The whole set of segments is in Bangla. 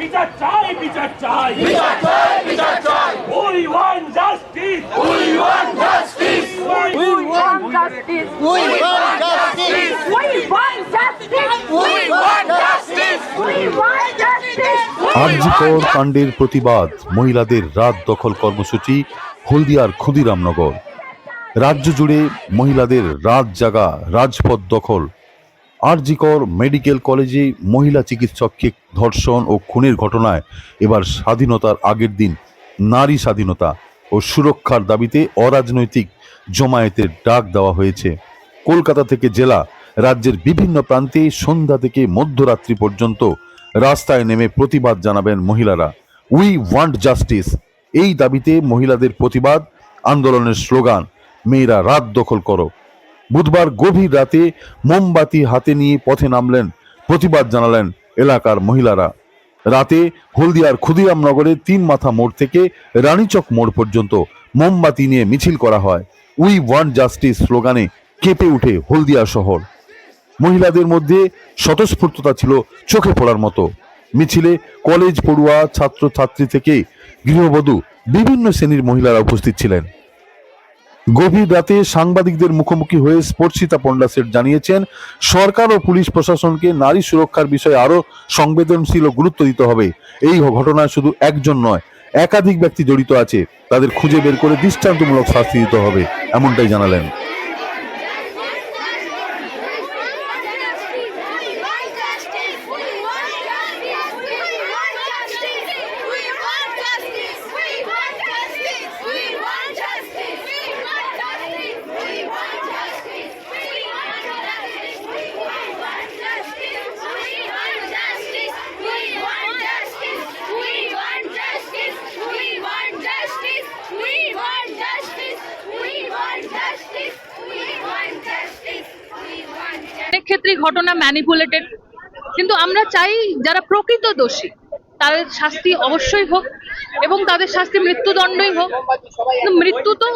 বিচার চাই বিচার চাই। বিচার চাই বিচার চাই। We want justice we want justice We want justice. We want justice We want justice. We want justice We want justice. RG Kar কাণ্ডের প্রতিবাদ মহিলাদের রাত দখল কর্মসূচি হলদিয়ার ক্ষুদিরামনগর। রাজ্য জুড়ে মহিলাদের রাত জাগা রাজপথ দখল আরজিকর মেডিকেল কলেজে মহিলা চিকিৎসককে ধর্ষণ ও খুনের ঘটনায় এবার স্বাধীনতার আগের দিন নারী স্বাধীনতা ও সুরক্ষার দাবিতে অরাজনৈতিক জমায়েতের ডাক দেওয়া হয়েছে। কলকাতা থেকে জেলা, রাজ্যের বিভিন্ন প্রান্তে সন্ধ্যা থেকে মধ্যরাত্রি পর্যন্ত রাস্তায় নেমে প্রতিবাদ জানাবেন মহিলারা। উই ওয়ান্ট জাস্টিস এই দাবিতে মহিলাদের প্রতিবাদ, আন্দোলনের স্লোগান, মেয়েরা রাত দখল করো। বুধবার গভীর রাতে মোমবাতি হাতে নিয়ে পথে নামলেন, প্রতিবাদ জানালেন এলাকার মহিলারা। রাতে হলদিয়ার ক্ষুদিরাম নগরে তিন মাথা মোড় থেকে রানীচক মোড় পর্যন্ত মোমবাতি নিয়ে মিছিল করা হয়। উই ওয়ান্ট জাস্টিস স্লোগানে কেঁপে উঠে হলদিয়া শহর। মহিলাদের মধ্যে স্বতঃস্ফূর্ততা ছিল চোখে পড়ার মতো। মিছিলে কলেজ পড়ুয়া, ছাত্রছাত্রী থেকে গৃহবধূ, বিভিন্ন শ্রেণির মহিলারা উপস্থিত ছিলেন। গভীর রাতে সাংবাদিকদের মুখোমুখি হয়ে স্পর্শিতা পণ্ডা সেট জানিয়েছেন, সরকার ও পুলিশ প্রশাসনকে নারী সুরক্ষার বিষয়ে আরও সংবেদনশীল ও গুরুত্ব দিতে হবে। এই ঘটনায় শুধু একজন নয়, একাধিক ব্যক্তি জড়িত আছে। তাদের খুঁজে বের করে দৃষ্টান্তমূলক শাস্তি দিতে হবে, এমনটাই জানালেন। অনেক ক্ষেত্রেই ঘটনা ম্যানিপুলেটেড কিন্তু আমরা চাই যারা প্রকৃত দোষী, তাদের শাস্তি অবশ্যই হোক এবং তাদের শাস্তি মৃত্যুদণ্ডই হোক। মৃত্যু তো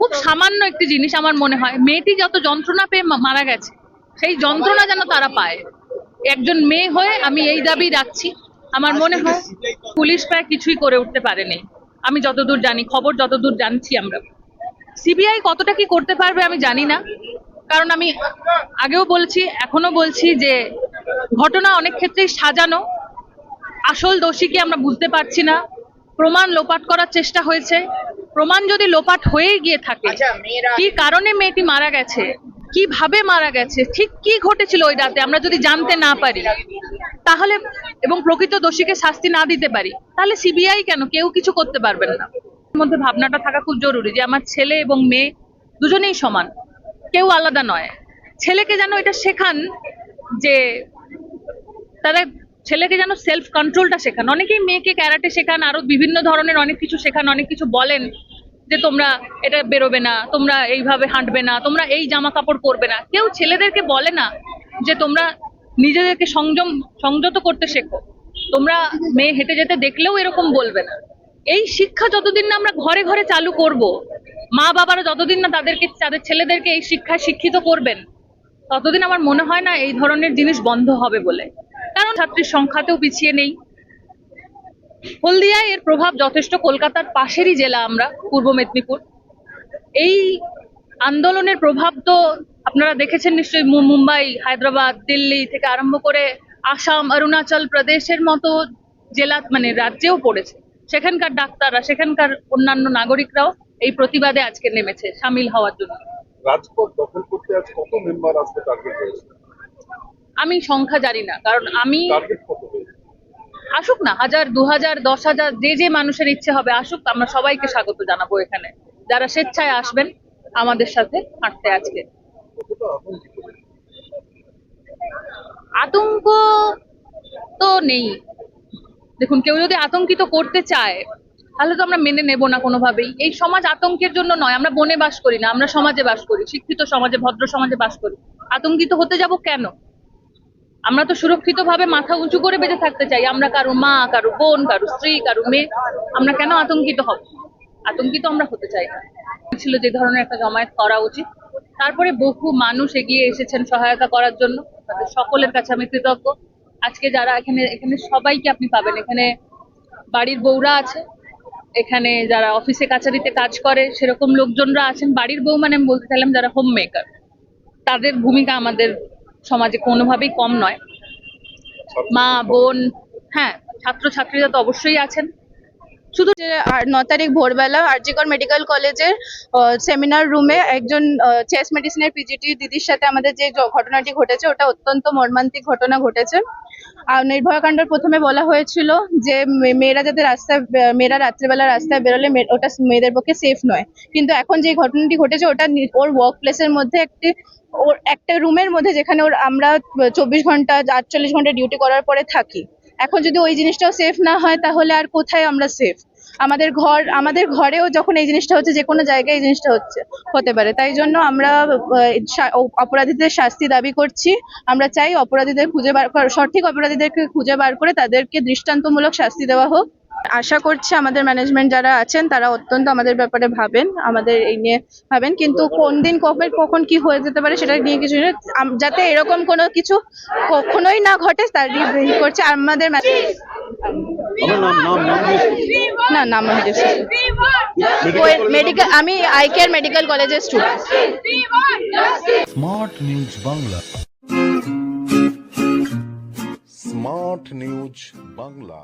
খুব সামান্য একটি জিনিস আমার মনে হয়। মেয়েটি যত যন্ত্রণা পেয়ে মারা গেছে, সেই যন্ত্রণা যেন তারা পায়। একজন মেয়ে হয়ে আমি এই দাবি রাখছি। আমার মনে হয় পুলিশ প্রায় কিছুই করে উঠতে পারেনি। আমি যতদূর জানি, খবর যতদূর জানছি আমরা। সিবিআই কতটা কি করতে পারবে আমি জানি না। কারণ আমি আগেও বলছি এখনও বলছি যে ঘটনা অনেক ক্ষেত্রেই সাজানো। আসল দোষীকে আমরা বুঝতে পারছি না। প্রমাণ লোপাট করার চেষ্টা হয়েছে। প্রমাণ যদি লোপাট হয়ে গিয়ে থাকে কি কারণে মেয়েটি মারা গেছে? কীভাবে মারা গেছে? ঠিক কি ঘটেছিল ওই রাতে? আমরা যদি জানতে না পারি তাহলে এবং প্রকৃত দোষীকে শাস্তি না দিতে পারি তাহলে সিবিআই কেন? কেউ কিছু করতে পারবেন না। এর মধ্যে ভাবনাটা থাকা খুব জরুরি যে আমার ছেলে এবং মেয়ে দুজনেই সমান। কেউ আলাদা নয়। ছেলেকে যেন এটা শেখান যে তারা ছেলেকে যেন সেলফ কন্ট্রোলটা শেখান। অনেকেই মেয়েকে ক্যারাটে শেখান, আরও বিভিন্ন ধরনের অনেক কিছু শেখান, অনেক কিছু বলেন যে তোমরা এটা বেরোবে না, তোমরা এইভাবে হাঁটবে না, তোমরা এই জামা কাপড় পরবে না। কেউ ছেলেদেরকে বলে না যে তোমরা নিজেদেরকে সংযম, সংযত করতে শেখো। তোমরা মেয়ে হেঁটে যেতে দেখলেও এরকম বলবে না। এই শিক্ষা যতদিন না আমরা ঘরে ঘরে চালু করব মা বাবারা যতদিন না তাদেরকে, তাদের ছেলেদেরকে এই শিক্ষায় শিক্ষিত করবেন, ততদিন আমার মনে হয় না এই ধরনের জিনিস বন্ধ হবে বলে। কারণ ছাত্রীর সংখ্যাতেও পিছিয়ে নেই। হলদিয়ায় এর প্রভাব যথেষ্ট। কলকাতার পাশেরই জেলা আমরা, পূর্ব মেদিনীপুর। এই আন্দোলনের প্রভাব তো আপনারা দেখেছেন নিশ্চয়ই মুম্বাই, হায়দ্রাবাদ, দিল্লি থেকে আরম্ভ করে আসাম, অরুণাচল প্রদেশের মতো জেলা মানে রাজ্যেও পড়েছে। সেখানকার ডাক্তাররা, সেখানকার অন্যান্য নাগরিকরাও এই প্রতিবাদে আজকে নেমেছে সামিল হওয়ার জন্য। রাজপথ দখল করতে আজ কত মেম্বার আসবে টার্গেট হয়েছে? আমি সংখ্যা জানি না কারণ আমি টার্গেট কত আসুক না হাজার দু হাজার দশ হাজার যে যে মানুষের ইচ্ছে হবে আসুক আমরা সবাইকে স্বাগত জানাব এখানে। যারা স্বেচ্ছায় আসবেন আমাদের সাথে হাঁটতে আজকে। আতঙ্ক তো নেই। দেখুন কেউ যদি আতঙ্কিত করতে চায় তাহলে তো আমরা মেনে নেব না কোনোভাবেই। এই সমাজ আতঙ্কের জন্য নয়, আমরা বনে বাস করি না, আমরা সমাজে বাস করি, শিক্ষিত সমাজে, ভদ্র সমাজে বাস করি। আতঙ্কিত হতে যাব কেন? আমরা তো সুরক্ষিত ভাবে মাথা উঁচু করে বেঁচে থাকতে চাই, আমরা কারও মা, কারও বোন, কারও স্ত্রী, কারও মেয়ে, আমরা কেন আতঙ্কিত হব? আতঙ্কিত আমরা হতে চাই না। ছিল যে ধরনের একটা জমায়েত করা উচিত। তারপরে বহু মানুষ এগিয়ে এসেছেন সহায়তা করার জন্য, তাদের সকলের কাছে আমি কৃতজ্ঞ। আজকে যারা এখানে এখানে সবাইকে আপনি পাবেন। এখানে বাড়ির বউরা আছে এখানে যারা অফিসে কাছারিতে কাজ করে সেরকম লোকজনরা আছেন। বাড়ির বউ মানে আমি বলতে চাইলাম যারা হোম মেকার তাদের ভূমিকা আমাদের সমাজে কোনোভাবেই কম নয়। মা বোন হ্যাঁ ছাত্রছাত্রীরা তো অবশ্যই আছেন। শুধু ন তারিখ ভোরবেলা আরজিকর মেডিকেল কলেজের সেমিনার রুমে একজন চেস মেডিসিনের পিজিটি দিদির সাথে আমাদের যে ঘটনাটি ঘটেছে, ওটা অত্যন্ত মর্মান্তিক ঘটনা ঘটেছে। আর নির্ভয়াকাণ্ডের প্রথমে বলা হয়েছিল যে মেয়েরা যাতে রাস্তায় মেয়েরা রাত্রেবেলা রাস্তায় বেরোলে ওটা মেয়েদের পক্ষে সেফ নয়। কিন্তু এখন যে ঘটনাটি ঘটেছে, ওটা ওর ওয়ার্ক প্লেসের মধ্যে একটি, ওর একটা রুমের মধ্যে যেখানে ওর আমরা চব্বিশ ঘণ্টা, আটচল্লিশ ঘণ্টা ডিউটি করার পরে থাকি। এখন যদি ওই জিনিসটাও সেফ না হয়, তাহলে আর কোথায় আমরা সেফ আমাদের ঘর, আমাদের ঘরেও যখন এই জিনিসটা হচ্ছে যে কোনো জায়গায় এই জিনিসটা হচ্ছে, হতে পারে। তাই জন্য আমরা অপরাধীদের শাস্তি দাবি করছি। আমরা চাই অপরাধীদের খুঁজে বার সঠিক অপরাধীদেরকে খুঁজে বার করে তাদেরকে দৃষ্টান্তমূলক শাস্তি দেওয়া হোক। আশা করছি আমাদের ম্যানেজমেন্ট যারা আছেন তারা অত্যন্ত আমাদের ব্যাপারে ভাবেন আমাদের এই নিয়ে ভাবেন। কিন্তু কোন দিন কবে কখন কি হয়ে যেতে পারে সেটা নিয়ে কিছু যাতে এরকম কোনো কিছু কখনোই না ঘটে তার করছে আর আমাদের না নাম মেডিকেল আমি আই কেয়ার মেডিকেল কলেজের student smart news Bangla smart news Bangla